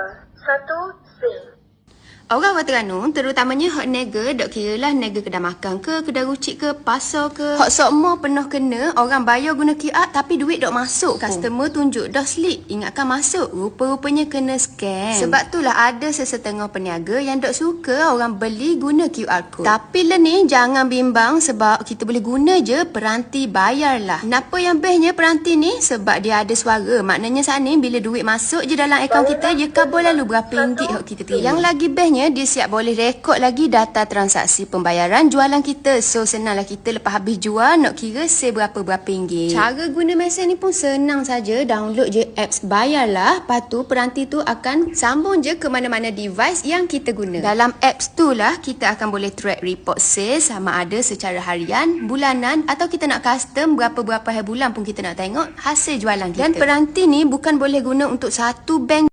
Number Satoj Singh Orang Terengganu, terutamanya hak nega, dok kira lah nega kedai makan ke, kedai rucik ke, pasar ke. Hak semua penuh kena, orang bayar guna QR tapi duit dok masuk. Customer tunjuk dah slip, ingatkan masuk. Rupa-rupanya kena scam. Sebab tu lah ada sesetengah peniaga yang dok suka orang beli guna QR code. Tapi lah ni, jangan bimbang sebab kita boleh guna je peranti bayar lah. Kenapa yang bestnya peranti ni? Sebab dia ada suara. Maknanya saat ni, bila duit masuk je dalam akaun kita, dia kabur lalu berapa ringgit hak kita terima. Yang lagi bestnya, dia siap boleh rekod lagi data transaksi pembayaran jualan kita. So, senanglah kita lepas habis jual, nak kira save berapa-berapa ringgit. Cara guna mesin ni pun senang saja. Download je apps bayarlah. Lepas tu, peranti tu akan sambung je ke mana-mana device yang kita guna. Dalam apps tu lah, kita akan boleh track report sales sama ada secara harian, bulanan atau kita nak custom berapa-berapa hari bulan pun kita nak tengok hasil jualan kita. Dan peranti ni bukan boleh guna untuk satu bank